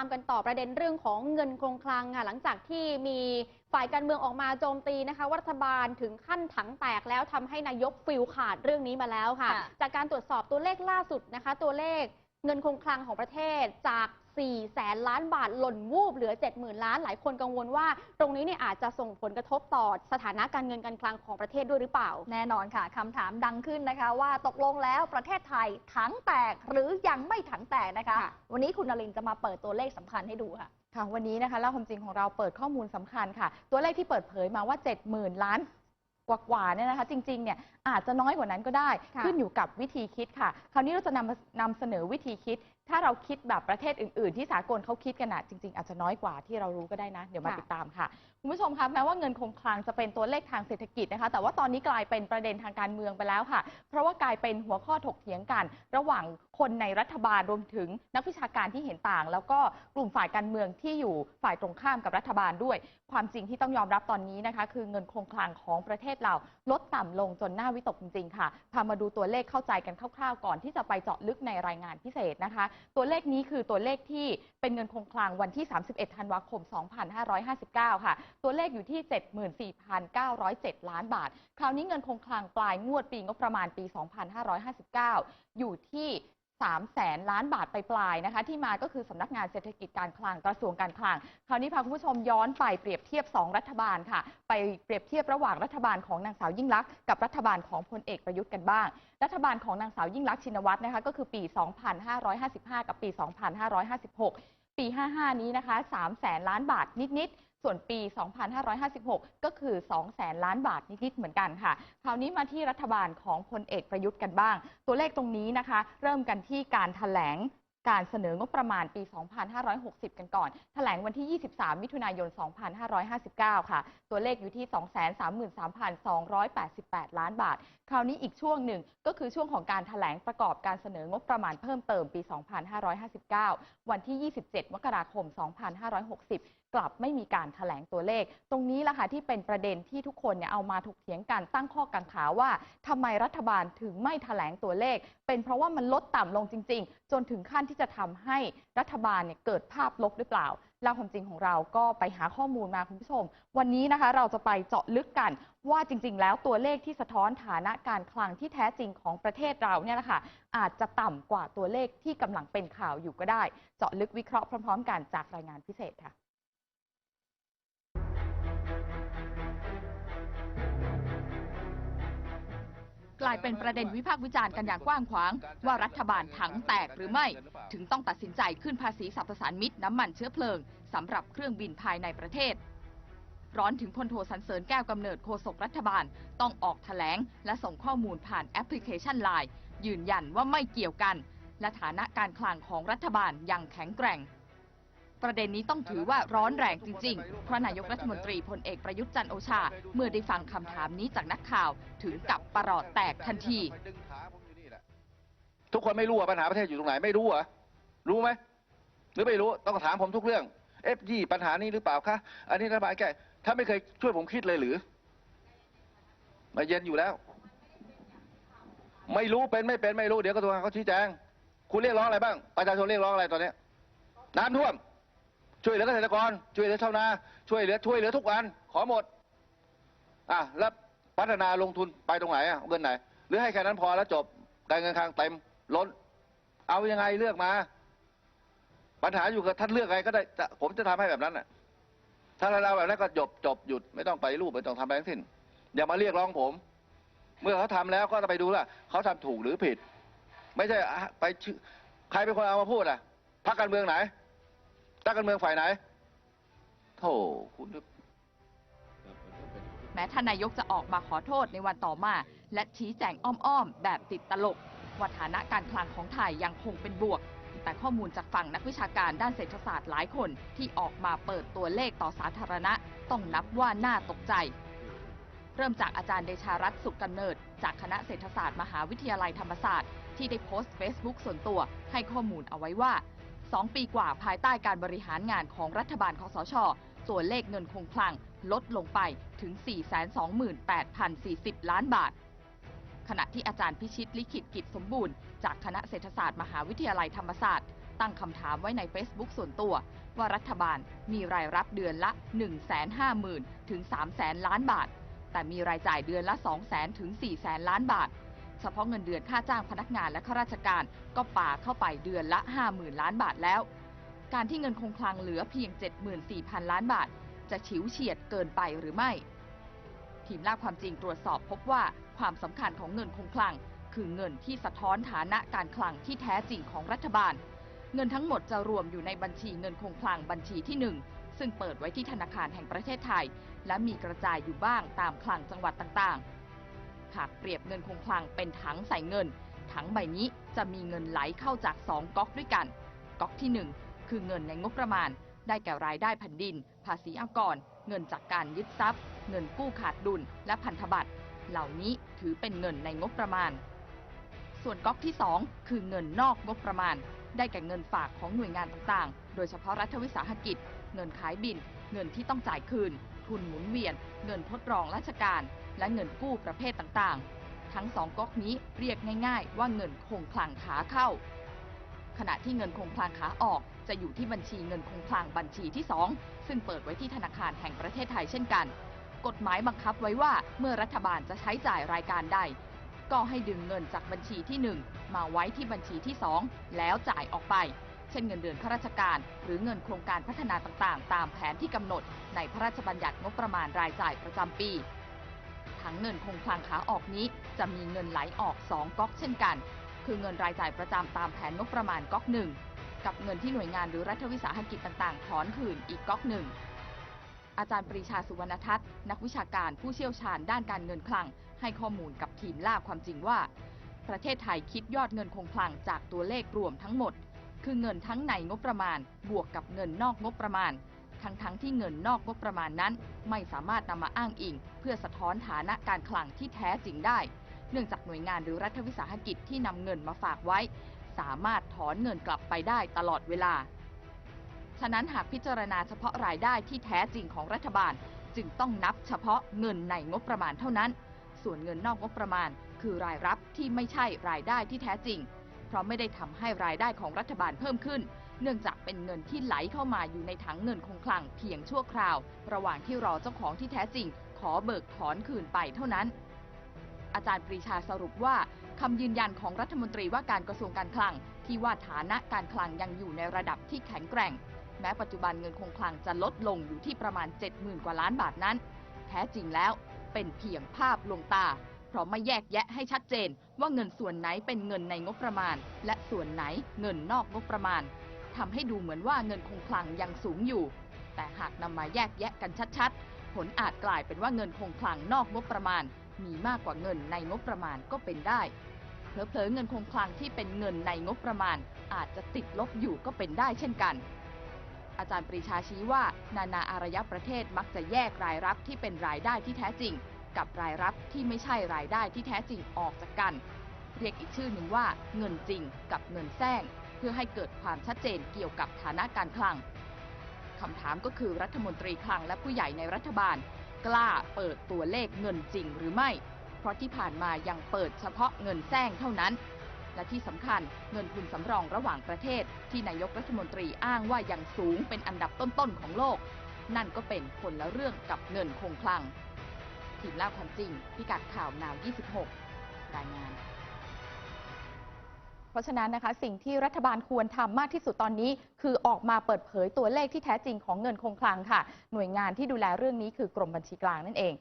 ามกันต่อประเด็นเรื่องของเงินคงคลังค่ะหลังจากที่มีฝ่ายการเมืองออกมาโจมตีนะคะว่ารัฐบาลถึงขั้นถังแตกแล้วทำให้นายกฟิลขาดเรื่องนี้มาแล้วค่ะค่ะ จากการตรวจสอบตัวเลขล่าสุดนะคะ ตัวเลขเงินคงคลังของประเทศจาก 4แสนล้านบาทหล่นวูบเหลือ 70,000 ล้าน หลายคนกังวลว่า ตรงนี้เนี่ยอาจจะส่งผลกระทบต่อสถานะการเงินการคลังของประเทศด้วยหรือเปล่า แน่นอนค่ะคำถามดังขึ้นนะคะ ว่าตกลงแล้วประเทศไทยถังแตกหรือยังไม่ถังแตกนะคะ ค่ะ วันนี้คุณนรินทร์จะมาเปิดตัวเลขสำคัญให้ดูค่ะ ค่ะวันนี้นะคะเล่าความจริงของเราเปิดข้อมูลสำคัญค่ะ ตัวเลขที่เปิดเผยมาว่า 70,000 ล้านกว่าๆเนี่ยนะคะ จริงๆเนี่ยอาจจะน้อยกว่านั้นก็ได้ ค่ะ ขึ้นอยู่กับวิธีคิดค่ะ คราวนี้เราจะนำมานำเสนอวิธีคิดถ้าเราคิดแบบประเทศอื่น ๆ ที่สากลเขาคิดกันอะจริง ๆ อาจจะน้อยกว่าที่เรารู้ก็ได้นะ เดี๋ยวมาติดตามค่ะ คุณผู้ชมคะแม้ว่าเงินคงคลังจะเป็นตัวเลขทางเศรษฐกิจนะคะ แต่ว่าตอนนี้กลายเป็นประเด็นทางการเมืองไปแล้วค่ะ เพราะว่ากลายเป็นหัวข้อถกเถียงกัน ระหว่างคนในรัฐบาลรวมถึงนักวิชาการที่เห็นต่าง แล้วก็กลุ่มฝ่ายการเมืองที่อยู่ฝ่ายตรงข้ามกับรัฐบาลด้วย ความจริงที่ต้องยอมรับตอนนี้นะคะ คือเงินคงคลังของประเทศเราลดต่ำลงจนน่าวิตกจริงๆค่ะพามาดูตัวเลขเข้าใจกันคร่าวๆ ก่อนที่จะไปเจาะลึกในรายงานพิเศษนะคะตัวเลขนี้คือตัวเลขที่เป็นเงินคงคลังวันที่ 31 ธันวาคม 2559 ค่ะ ตัวเลขอยู่ที่ 74,907 ล้านบาท คราวนี้เงินคงคลังปลายงวดปีงบประมาณปี 2559 อยู่ที่ 3แสนล้านบาทไปปลายๆนะคะ ที่มาก็คือสำนักงานเศรษฐกิจการคลังกระทรวงการคลัง คราวนี้พาคุณผู้ชมย้อนไปเปรียบเทียบ 2 รัฐบาลค่ะ ไปเปรียบเทียบระหว่างรัฐบาลของนางสาวยิ่งลักษณ์กับรัฐบาลของพลเอกประยุทธ์กันบ้าง รัฐบาลของนางสาวยิ่งลักษณ์ชินวัตรนะคะก็คือปี 2555 กับปี 2556 ปี 55 นี้นะคะ3แสนล้านบาทนิดๆ ส่วนปี 2556 ก็คือ 2 แสนล้านบาทนิดๆเหมือนกันค่ะ คราวนี้มาที่รัฐบาลของพลเอกประยุทธ์กันบ้าง ตัวเลขตรงนี้นะคะ เริ่มกันที่การถแถลง การเสนองบประมาณปี 2560 กันก่อน แถลงวันที่ 23 มิถุนายน 2559 ค่ะ ตัวเลขอยู่ที่ 233,288 ล้านบาท คราวนี้อีกช่วงหนึ่งก็คือช่วงของการถแถลงประกอบการเสนองบประมาณเพิ่มเติมปี 2559 วันที่ 27 มกราคม 2560 กลับไม่มีการถแถลงตัวเลข ตรงนี้แหละค่ะที่เป็นประเด็นที่ทุกคนเนี่ยเอามาถกเถียงกันตั้งข้อกังขาว่าทำไมรัฐบาลถึงไม่ถแถลงตัวเลข เป็นเพราะว่ามันลดต่ำลงจริง ๆ จนถึงขั้นที่จะทำให้รัฐบาลเนี่ยเกิดภาพลบหรือเปล่าเล่าความจริงของเราก็ไปหาข้อมูลมาคุณผู้ชม วันนี้นะคะเราจะไปเจาะลึกกันว่าจริง ๆ แล้วตัวเลขที่สะท้อนฐานะการคลังที่แท้จริงของประเทศเราเนี่ยนะคะอาจจะต่ำกว่าตัวเลขที่กำลังเป็นข่าวอยู่ก็ได้ เจาะลึกวิเคราะห์พร้อม ๆ กันจากรายงานพิเศษค่ะ กลายเป็นประเด็นวิพากษ์วิจารณ์กันอย่างกว้างขวาง ว่ารัฐบาลถังแตกหรือไม่ ถึงต้องตัดสินใจขึ้นภาษีสรรพสานมิตรน้ำมันเชื้อเพลิงสำหรับเครื่องบินภายในประเทศ ร้อนถึงพลโทสันเสริญแก้วกำเนิดโฆษกรัฐบาลต้องออกแถลง และส่งข้อมูลผ่านแอปพลิเคชันไลน์ยืนยันว่าไม่เกี่ยวกัน และฐานะการคลังของรัฐบาลยังแข็งแกร่ง ประเด็นนี้ต้องถือว่าร้อนแรงจริงๆ เพราะนายกรัฐมนตรีพลเอกประยุทธ์จันโอชา เมื่อได้ฟังคำถามนี้จากนักข่าว ถึงกับประหลอดแตกทันที ทุกคนไม่รู้ว่าปัญหาประเทศอยู่ตรงไหนไม่รู้เหรอรู้ไหมหรือไม่รู้ต้องถามผมทุกเรื่องเอฟยี่ปัญหานี้หรือเปล่าคะอันนี้รัฐบาลแก้ถ้าไม่เคยช่วยผมคิดเลยหรือมาเย็นอยู่แล้ว ไม่รู้เป็นไม่เป็นไม่รู้เดี๋ยวกระทรวงกาเขาชี้แจง คุณเรียกร้องอะไรบ้าง ประชาชนเรียกร้องอะไรตอนนี้น้ำท่วม ช่วยเหลือเกษตรกร ช่วยเหลือชาวนา ช่วยเหลือช่วยเหลือทุกวันขอหมดอะแล้วพัฒนาลงทุนไปตรงไหนอะเงินไหน หรือให้แค่นั้นพอแล้วจบได้เงินคลังเต็มล้น เอายังไงเลือกมา ปัญหาอยู่กับท่านเลือกไงก็ได้ผมจะทำให้แบบนั้นน่ะถ้าเราแบบนั้นก็จบจบหยุดไม่ต้องไปรูปไม่ต้องทำอะไรทั้งสิ้น อย่ามาเรียกร้องผม เมื่อเขาทำแล้วก็ต้องไปดูว่าเขาทำถูกหรือผิด ไม่ใช่ไปชื่อใครเป็นคนเอามาพูดอะพรรคการเมืองไหน พรรคการเมืองฝ่ายไหนโธ่คุณแม้ท่านนายกจะออกมาขอโทษในวันต่อมา และชี้แจงอ้อมๆ แบบติดตลกว่าฐานะการคลังของไทยยังคงเป็นบวก แต่ข้อมูลจากฝั่งนักวิชาการด้านเศรษฐศาสตร์หลายคนที่ออกมาเปิดตัวเลขต่อสาธารณะ ต้องนับว่าน่าตกใจ เริ่มจากอาจารย์เดชารัตน์สุขกำเนิด จากคณะเศรษฐศาสตร์มหาวิทยาลัยธรรมศาสตร์ที่ได้โพสต์ Facebook ส่วนตัวให้ข้อมูลเอาไว้ว่า 2 ปีกว่าภายใต้การบริหารงานของรัฐบาลคอสช ตัวเลขเงินคงคลังลดลงไปถึง 428,040 ล้านบาท ขณะที่อาจารย์พิชิตลิขิตกิจสมบูรณ์ จากคณะเศรษฐศาสตร์มหาวิทยาลัยธรรมศาสตร์ ตั้งคำถามไว้ใน Facebook ส่วนตัว ว่ารัฐบาลมีรายรับเดือนละ 150,000 ถึง 300,000 ล้านบาท แต่มีรายจ่ายเดือนละ 200,000 ถึง 400,000 ล้านบาท เฉพาะเงินเดือนค่าจ้างพนักงานและข้าราชการก็ป่าเข้าไปเดือนละ 50,000 ล้านบาทแล้ว การที่เงินคงคลังเหลือเพียง 74,000 ล้านบาท จะฉิวเฉียดเกินไปหรือไม่ ทีมล่าความจริงตรวจสอบพบว่าความสำคัญของเงินคงคลัง คือเงินที่สะท้อนฐานะการคลังที่แท้จริงของรัฐบาล เงินทั้งหมดจะรวมอยู่ในบัญชีเงินคงคลังบัญชีที่ 1 ซึ่งเปิดไว้ที่ธนาคารแห่งประเทศไทย และมีกระจายอยู่บ้างตามคลังจังหวัดต่างๆ หากเปรียบเงินคงคลังเป็นถังใส่เงิน ถังใบนี้จะมีเงินไหลเข้าจาก 2ก๊อกด้วยกัน ก๊อกที่ 1 คือเงินในงบประมาณ ได้แก่รายได้แผ่นดิน ภาษีอากร เงินจากการยึดทรัพย์ เงินกู้ขาดดุล และพันธบัตร เหล่านี้ถือเป็นเงินในงบประมาณ ส่วนก๊อกที่ 2 คือเงินนอกงบประมาณ ได้แก่เงินฝากของหน่วยงานต่างๆ โดยเฉพาะรัฐวิสาหกิจ เงินขายบิน เงินที่ต้องจ่ายคืน ทุนหมุนเวียน เงินทดรองราชการ และเงินกู้ประเภทต่างๆ ทั้งสองก๊อกนี้เรียกง่ายๆ ว่าเงินคงคลังขาเข้า ขณะที่เงินคงคลังขาออกจะอยู่ที่บัญชีเงินคงคลังบัญชีที่ 2 ซึ่งเปิดไว้ที่ธนาคารแห่งประเทศไทยเช่นกัน กฎหมายบังคับไว้ว่าเมื่อรัฐบาลจะใช้จ่ายรายการใดก็ให้ดึงเงินจากบัญชีที่ 1 มาไว้ที่บัญชีที่ 2 แล้วจ่ายออกไป เช่นเงินเดือนข้าราชการ หรือเงินโครงการพัฒนาต่างๆ ตามแผนที่กำหนด ในพระราชบัญญัติงบประมาณรายจ่ายประจำปี ทั้งเงินคงคลังขาออกนี้จะมีเงินไหลออก 2ก๊อกเช่นกัน คือเงินรายจ่ายประจำตามแผนงบประมาณก๊อกหนึ่งกับเงินที่หน่วยงานหรือรัฐวิสาหกิจต่าง ๆ ถอนคืนอีกก๊อกหนึ่งอาจารย์ปรีชาสุวรรณทัศน์นักวิชาการผู้เชี่ยวชาญด้านการเงินคลัง ให้ข้อมูลกับทีมล่าความจริงว่า ประเทศไทยคิดยอดเงินคงคลังจากตัวเลขรวมทั้งหมด คือเงินทั้งในงบประมาณ บวกกับเงินนอกงบประมาณ ทั้งทั้งๆที่เงินนอกงบประมาณนั้น ไม่สามารถนำมาอ้างอิง เพื่อสะท้อนฐานะการคลังที่แท้จริงได้ เนื่องจากหน่วยงานหรือรัฐวิสาหกิจที่นำเงินมาฝากไว้ สามารถถอนเงินกลับไปได้ตลอดเวลา ฉะนั้นหากพิจารณาเฉพาะรายได้ที่แท้จริงของรัฐบาล จึงต้องนับเฉพาะเงินในงบประมาณเท่านั้น ส่วนเงินนอกงบประมาณ คือรายรับที่ไม่ใช่รายได้ที่แท้จริง เพราะไม่ได้ทำให้รายได้ของรัฐบาลเพิ่มขึ้น เนื่องจากเป็นเงินที่ไหลเข้ามาอยู่ในถังเงินคงคลังเพียงชั่วคราว ระหว่างที่รอเจ้าของที่แท้จริง ขอเบิกถอนคืนไปเท่านั้น อาจารย์ปรีชาสรุปว่าคำยืนยันของรัฐมนตรีว่าการกระทรวงการคลัง ที่ว่าฐานะการคลังยังอยู่ในระดับที่แข็งแกร่ง แม้ปัจจุบันเงินคงคลังจะลดลงอยู่ที่ประมาณ 70,000 กว่าล้านบาทนั้น แท้จริงแล้วเป็นเพียงภาพลวงตา เพราะไม่แยกแยะให้ชัดเจนว่าเงินส่วนไหนเป็นเงินในงบประมาณ และส่วนไหนเงินนอกงบประมาณ ทำให้ดูเหมือนว่าเงินคงคลังยังสูงอยู่ แต่หากนำมาแยกแยะกันชัดๆ ผลอาจกลายเป็นว่าเงินคงคลังนอกงบประมาณ มีมากกว่าเงินในงบประมาณก็เป็นได้เผลอๆเงินคงคลังที่เป็นเงินในงบประมาณ อาจจะติดลบอยู่ก็เป็นได้เช่นกัน อาจารย์ปรีชาชี้ว่า นานาอารยประเทศมักจะแยกรายรับที่เป็นรายได้ที่แท้จริง กับรายรับที่ไม่ใช่รายได้ที่แท้จริงออกจากกัน เรียกอีกชื่อหนึ่งว่า เงินจริงกับเงินแซง พื่อให้เกิดความชัดเจนเกี่ยวกับฐานะการคลังคำถามก็คือรัฐมนตรีคลังและผู้ใหญ่ในรัฐบาล กล้าเปิดตัวเลขเงินจริงหรือไม่ เพราะที่ผ่านมายังเปิดเฉพาะเงินแซงเท่านั้น และที่สำคัญเงินทุนสำรองระหว่างประเทศ ที่นายกรัฐมนตรีอ้างว่ายังสูงเป็นอันดับต้นๆของโลก นั่นก็เป็นคนละเรื่องกับเงินคงคลังทีมล่าความจริง พิกัดข่าว นาว 26 รายงาน เพราะฉะนั้นนะคะสิ่งที่รัฐบาลควรทำมากที่สุดตอนนี้ คือออกมาเปิดเผยตัวเลขที่แท้จริงของเงินคงคลังค่ะ หน่วยงานที่ดูแลเรื่องนี้คือกรมบัญชีกลางนั่นเอง